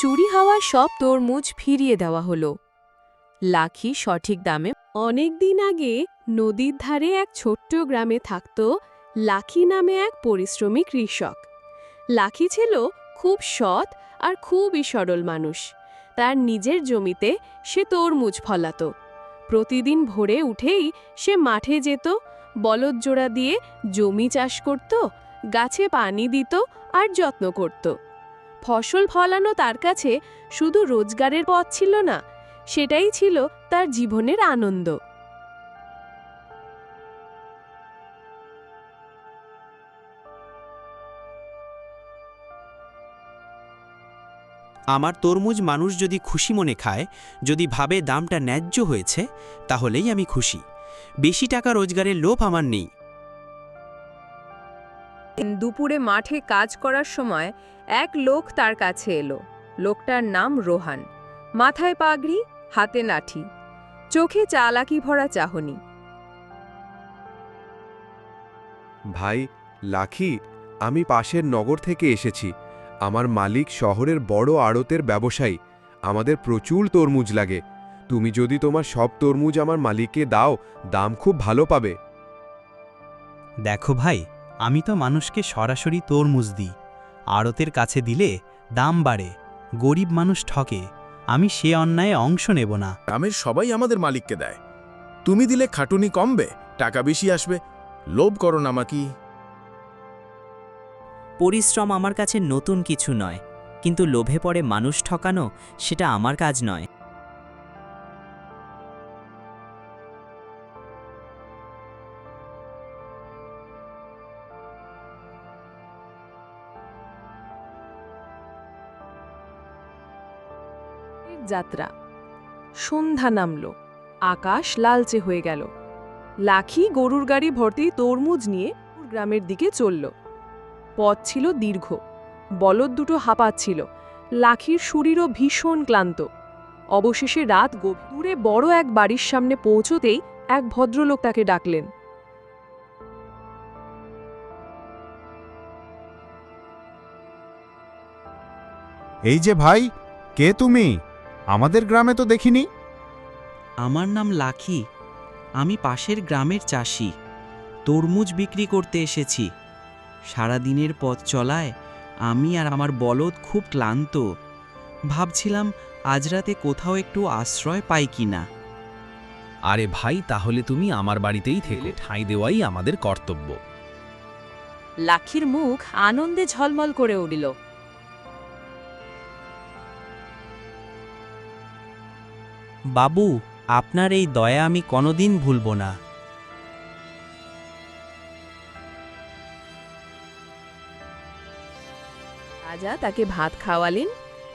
চুরি হওয়া সব তরমুজ ফিরিয়ে দেওয়া হলো। লাখি সঠিক দামে অনেক দিন আগে নদীর ধারে এক ছোট্ট গ্রামে থাকত লাখি নামে এক পরিশ্রমী কৃষক। লাখি ছিল খুব সৎ আর খুবই সরল মানুষ। তার নিজের জমিতে সে তরমুজ ফলাত। প্রতিদিন ভোরে উঠেই সে মাঠে যেত, বলদ জোড়া দিয়ে জমি চাষ করত, গাছে পানি দিত আর যত্ন করত। ফসল ফলানো তার কাছে শুধু রোজগারের পথ ছিল না সেটাই ছিল তার জীবনের আনন্দ। আমার তরমুজ মানুষ যদি খুশি মনে খায় যদি ভাবে দামটা ন্যায্য হয়েছে তাহলেই আমি খুশি। বেশি টাকা রোজগারের লোভ আমার নেই। দুপুরে মাঠে কাজ করার সময় এক লোক তার কাছে এলো। লোকটার নাম রোহান। মাথায় পাগড়ি হাতে নাঠি চোখে চালাকি ভরা চাহনি। ভাই লাখি আমি পাশের নগর থেকে এসেছি। আমার মালিক শহরের বড় আড়তের ব্যবসায়ী। আমাদের প্রচুর তরমুজ লাগে। তুমি যদি তোমার সব তরমুজ আমার মালিককে দাও দাম খুব ভালো পাবে। দেখো ভাই আমি তো মানুষকে সরাসরি তরমুজ দিই। আড়তের কাছে দিলে দাম বাড়ে গরিব মানুষ ঠকে আমি সে অন্যায়ে অংশ নেব না। গ্রামের সবাই আমাদের মালিককে দেয়। তুমি দিলে খাটুনি কমবে টাকা বেশি আসবে লোভ করো না আমাকে পরিশ্রম আমার কাছে নতুন কিছু নয় কিন্তু লোভে পড়ে মানুষ ঠকানো সেটা আমার কাজ নয়। যাত্রা। সন্ধ্যা নামল। আকাশ লালচে হয়ে গেল। লাখি গরুর গাড়ি ভর্তি তরমুজ নিয়ে গ্রামের দিকে চলল। পথ ছিল দীর্ঘ। বলদ দুটো হাঁপাচ্ছিল। লাখির শরীরও ভীষণ ক্লান্ত। অবশেষে রাত গভীরে। বড় এক বাড়ির সামনে পৌঁছতেই এক ভদ্রলোক তাকে ডাকলেন। এই যে ভাই, কে তুমি? আমাদের গ্রামে তো দেখিনি। আমার নাম লাখি। আমি পাশের গ্রামের চাষি। তরমুজ বিক্রি করতে এসেছি। সারাদিনের পথ চলায় আমি আর আমার বলদ খুব ক্লান্ত। ভাবছিলাম আজ রাতে কোথাও একটু আশ্রয় পাই কি না আরে ভাই তাহলে তুমি আমার বাড়িতেই থেকে। ঠাঁই দেওয়াই আমাদের কর্তব্য। লাখির মুখ আনন্দে ঝলমল করে উঠল। বাবু, আপনার এই দয়া আমি কোনোদিন ভুলব না। রাজা তাকে ভাত খাওয়ালেন,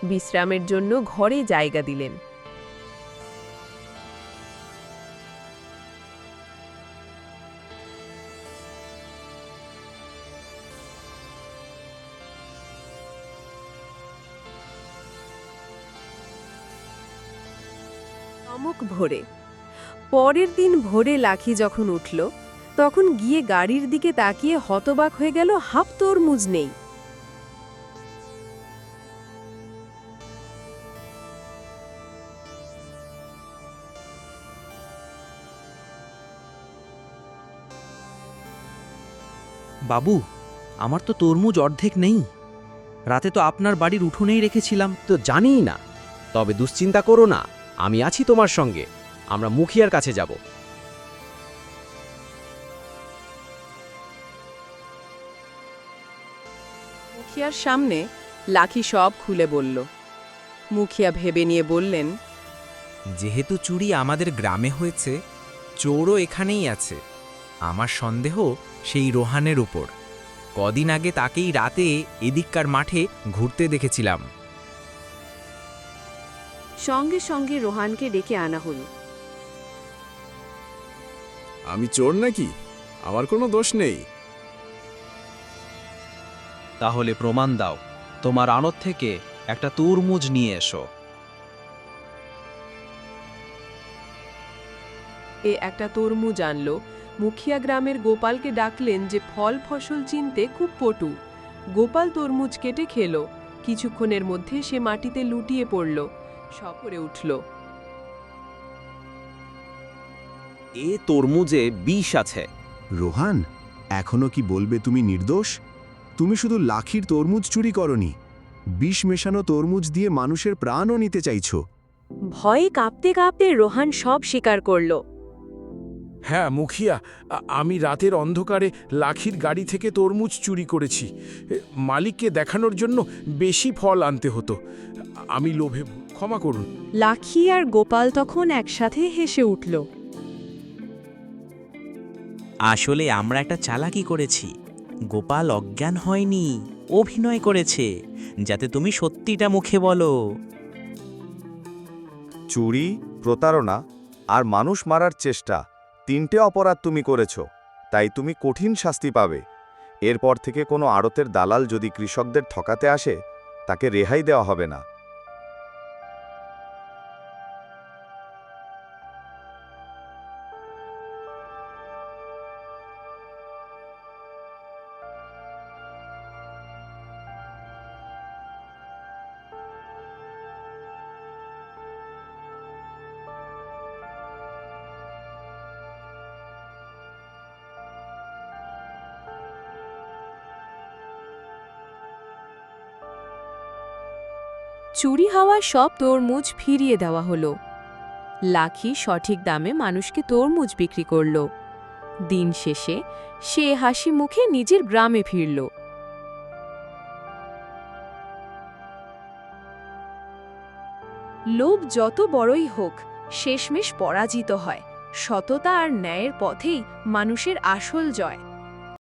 বিশ্রামের জন্য ঘরে জায়গা দিলেন। অমুক ভোরে। পরের দিন ভোরে লাখি যখন উঠল তখন গিয়ে গাড়ির দিকে তাকিয়ে হতবাক হয়ে গেল হাফ তরমুজ নেই। বাবু আমার তো তরমুজ অর্ধেক নেই। রাতে তো আপনার বাড়ির উঠোনেই রেখেছিলাম। তো জানিই না। তবে দুশ্চিন্তা করো না। আমি আছি তোমার সঙ্গে। আমরা মুখিয়ার কাছে যাব। মুখিয়ার সামনে লাখি সব খুলে বলল। মুখিয়া ভেবে নিয়ে বললেন যেহেতু চুরি আমাদের গ্রামে হয়েছে চোরও এখানেই আছে। আমার সন্দেহ সেই রোহানের উপর। কদিন আগে তাকেই রাতে এদিককার মাঠে ঘুরতে দেখেছিলাম। সঙ্গে সঙ্গে রোহানকে ডেকে আনা হলো। আমি চোর নাকি? আমার কোনো দোষ নেই। তাহলে প্রমাণ দাও তোমার আনত থেকে একটা তরমুজ নিয়ে এসো। এ একটা তরমুজ আনলো। মুখিয়া গ্রামের গোপালকে ডাকলেন যে ফল ফসল চিনতে খুব পটু। গোপাল তরমুজ কেটে খেলো। কিছুক্ষণের মধ্যে সে মাটিতে লুটিয়ে পড়ল। সপরে উঠল। এ তরমুজে বিষ আছে। রোহান এখনও কি বলবে তুমি নির্দোষ? তুমি শুধু লাখির তরমুজ চুরি করনি বিষ মেশানো তরমুজ দিয়ে মানুষের প্রাণও নিতে চাইছো। ভয়ে কাঁপতে কাঁপতে রোহান সব স্বীকার করল। হ্যাঁ মুখিয়া আমি রাতের অন্ধকারে লাখির গাড়ি থেকে তরমুজ চুরি করেছি। মালিককে দেখানোর জন্য বেশি ফল আনতে হতো। আমি লোভে ক্ষমা করুন। লাখি আর গোপাল তখন একসাথে হেসে উঠল। আসলে আমরা একটা চালাকি করেছি। গোপাল অজ্ঞান হয়নি অভিনয় করেছে যাতে তুমি সত্যিটা মুখে বলো। চুরি প্রতারণা আর মানুষ মারার চেষ্টা তিনটে অপরাধ তুমি করেছ তাই তুমি কঠিন শাস্তি পাবে। এরপর থেকে কোনো আড়তের দালাল যদি কৃষকদের ঠকাতে আসে তাকে রেহাই দেওয়া হবে না। চুরি হওয়া সব তরমুজ ফিরিয়ে দেওয়া হলো। লাখি সঠিক দামে মানুষকে তরমুজ বিক্রি করল। দিন শেষে সে হাসি মুখে নিজের গ্রামে ফিরল। লোভ যত বড়ই হোক, শেষমেশ পরাজিত হয়। সততা আর ন্যায়ের পথেই মানুষের আসল জয়।